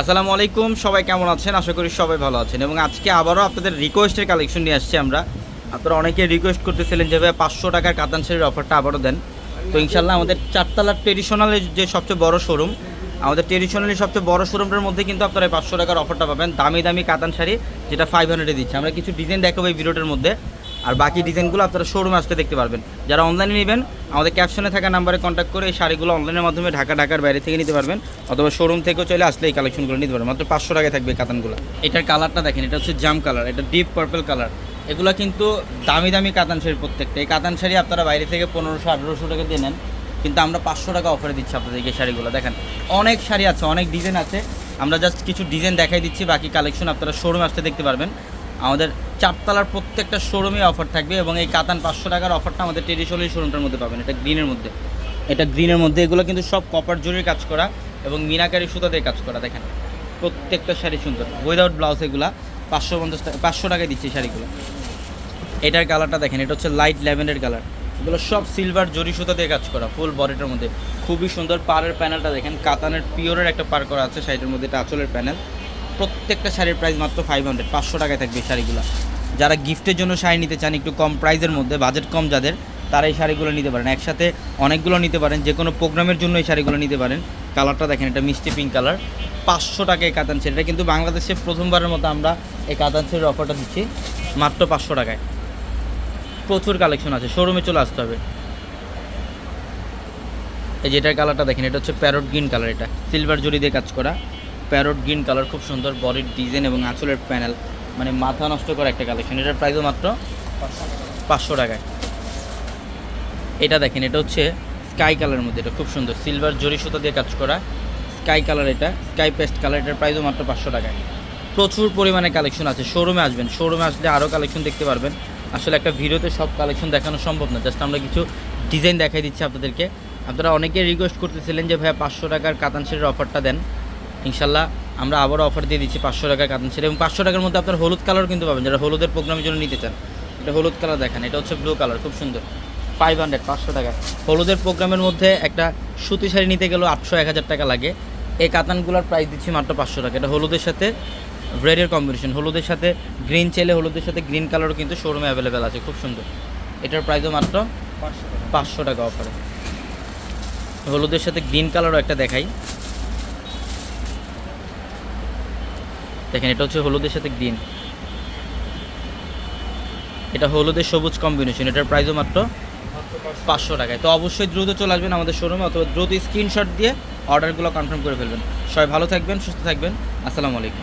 আসসালামু আলাইকুম, সবাই কেমন আছেন? আশা করি সবাই ভালো আছেন। এবং আজকে আবারও আপনাদের রিকোয়েস্টের কালেকশন নিয়ে আসছি আমরা। আপনারা অনেকে রিকোয়েস্ট করতেছিলেন যে ভাই পাঁচশো টাকার কাতান শাড়ির অফারটা আবারও দেন। তো ইনশাল্লাহ আমাদের চারতলার ট্রেডিশনালের যে সবচেয়ে বড় শোরুম আমাদের ট্রেডিশনালি সবচেয়ে বড় শোরুমটার মধ্যে কিন্তু আপনারা পাঁচশো টাকার অফারটা পাবেন। দামি দামি কাতান শাড়ি, যেটা ফাইভ হান্ড্রেডে দিচ্ছে। আমরা কিছু ডিজাইন দেখাবো এই ভিডিওটার মধ্যে। আর বাকি ডিজাইনগুলো আপনারা শোরুমে আসতে দেখতে পারবেন। যারা অনলাইনে নেবেন, আমাদের ক্যাপশনে থাকা নাম্বারে কন্ট্যাক্ট করে এই শাড়িগুলো অনলাইনের মাধ্যমে ঢাকা, ঢাকার বাইরে থেকে নিতে পারবেন, অথবা শোরুম থেকেও চলে আসলে এই কালেকশনগুলো নিতে পারবেন। মাত্র পাঁচশো টাকায় থাকবে কাতানগুলো। এটার কালারটা দেখেন, এটা হচ্ছে জাম কালার এটা ডিপ পার্পল কালার এগুলো কিন্তু দামি দামি কাতান শাড়ি প্রত্যেকটা। এই কাতান শাড়ি আপনারা বাইরে থেকে পনেরোশো, আঠেরোশো টাকা দিয়ে নেন, কিন্তু আমরা পাঁচশো টাকা অফারে দিচ্ছি আপনাদেরকে এই শাড়িগুলো। দেখেন, অনেক শাড়ি আছে, অনেক ডিজাইন আছে। আমরা জাস্ট কিছু ডিজাইন দেখাই দিচ্ছি, বাকি কালেকশন আপনারা শোরুমে আসতে দেখতে পারবেন। আমাদের চারতলার প্রত্যেকটা শোরুমে অফার থাকবে এবং এই কাতান পাঁচশো টাকার অফারটা আমাদের ট্রেডিশনাল শোরুমটার মধ্যে পাবেন, এটা গ্রিনের মধ্যে। এটা গ্রিনের মধ্যে, এগুলো কিন্তু সব কপার জরির কাজ করা এবং মিনাকারি সুতা দিয়ে কাজ করা, দেখেন। প্রত্যেকটা শাড়ি সুন্দর। উইদাউট ব্লাউজ এগুলা, পাঁচশো পঞ্চাশ টাকা পাঁচশো টাকায় দিচ্ছে শাড়িগুলো। এটার কালারটা দেখেন, এটা হচ্ছে লাইট ল্যাভেন্ডার কালার এগুলো সব সিলভার জরি সুতা দিয়ে কাজ করা ফুল বডিটার মধ্যে। খুবই সুন্দর, পাড়ের প্যানেলটা দেখেন কাতানের পিওরের একটা পার করা আছে, শাড়িটার মধ্যে এটা আঁচলের প্যানেল প্রত্যেকটা শাড়ির প্রাইস মাত্র ফাইভ হান্ড্রেড পাঁচশো টাকায় থাকবে এই শাড়িগুলো। যারা গিফটের জন্য শাড়ি নিতে চান একটু কম প্রাইসের মধ্যে বাজেট কম যাদের, তারা এই শাড়িগুলো নিতে পারেন। একসাথে অনেকগুলো নিতে পারেন, যে কোনো প্রোগ্রামের জন্য এই শাড়িগুলো নিতে পারেন। কালারটা দেখেন, এটা মিষ্টি পিঙ্ক কালার পাঁচশো টাকায় কাতান শাড়ি এটা কিন্তু বাংলাদেশে প্রথমবারের মতো আমরা এই কাতান শাড়ির অফারটা দিচ্ছি, মাত্র পাঁচশো টাকায়। প্রচুর কালেকশন আছে শোরুমে চলে আসতে হবে। এই যেটার কালারটা দেখেন, এটা হচ্ছে প্যারট গ্রিন কালার এটা। সিলভার জরি দিয়ে কাজ করা। প্যারট গ্রিন কালার, খুব সুন্দর বডির ডিজাইন এবং আঁচলের প্যানেল। মানে মাথা নষ্ট করা একটা কালেকশন। এটার প্রাইসও মাত্র পাঁচশো টাকায়। এটা দেখেন, এটা হচ্ছে স্কাই কালারের মধ্যে। এটা খুব সুন্দর, সিলভার জরি সুতা দিয়ে কাজ করা স্কাই কালার এটা, স্কাই পেস্ট কালার। এটার প্রাইসও মাত্র পাঁচশো টাকায়। প্রচুর পরিমাণে কালেকশন আছে। শোরুমে আসবেন, শোরুমে আসলে আরও কালেকশন দেখতে পারবেন। আসলে একটা ভিডিওতে সব কালেকশন দেখানো সম্ভব না। জাস্ট আমরা কিছু ডিজাইন দেখাই দিচ্ছি আপনাদেরকে। আপনারা অনেকে রিকোয়েস্ট করতেছিলেন যে, ভাইয়া পাঁচশো টাকার কাতান অফারটা দেন। ইনশাল্লাহ আমরা আবারও অফার দিয়ে দিচ্ছি পাঁচশো টাকার কাতান শাড়ি এবং পাঁচশো টাকার মধ্যে আপনার হলুদ কালার কিন্তু পাবেন। যারা হলুদের প্রোগ্রামের জন্য নিতে চান এটা হলুদ কালার দেখেন। এটা হচ্ছে ব্লু কালার খুব সুন্দর। ফাইভ হান্ড্রেড পাঁচশো টাকা। হলুদের প্রোগ্রামের মধ্যে একটা সুতি শাড়ি নিতে গেলেও আটশো এক হাজার টাকা লাগে। এই কাতানগুলোর প্রাইস দিচ্ছি মাত্র পাঁচশো টাকা। এটা হলুদের সাথে রেডের কম্বিনেশন হলুদের সাথে গ্রিন চেলে হলুদের সাথে গ্রিন কালারও কিন্তু শোরুমে অ্যাভেলেবেল আছে খুব সুন্দর। এটার প্রাইসও মাত্র পাঁচশো টাকা। অফারে হলুদের সাথে গ্রিন কালারও একটা দেখাই। দেখেন, এটা হচ্ছে হলুদের সাথে গ্রিন এটা হলুদের সবুজ কম্বিনেশন এটার প্রাইসও মাত্র পাঁচশো টাকায়। তো অবশ্যই দ্রুত চলে আসবেন আমাদের শোরুমে অথবা দ্রুত স্ক্রিনশট দিয়ে অর্ডারগুলো কনফার্ম করে ফেলবেন। সবাই ভালো থাকবেন, সুস্থ থাকবেন। আসসালামু আলাইকুম।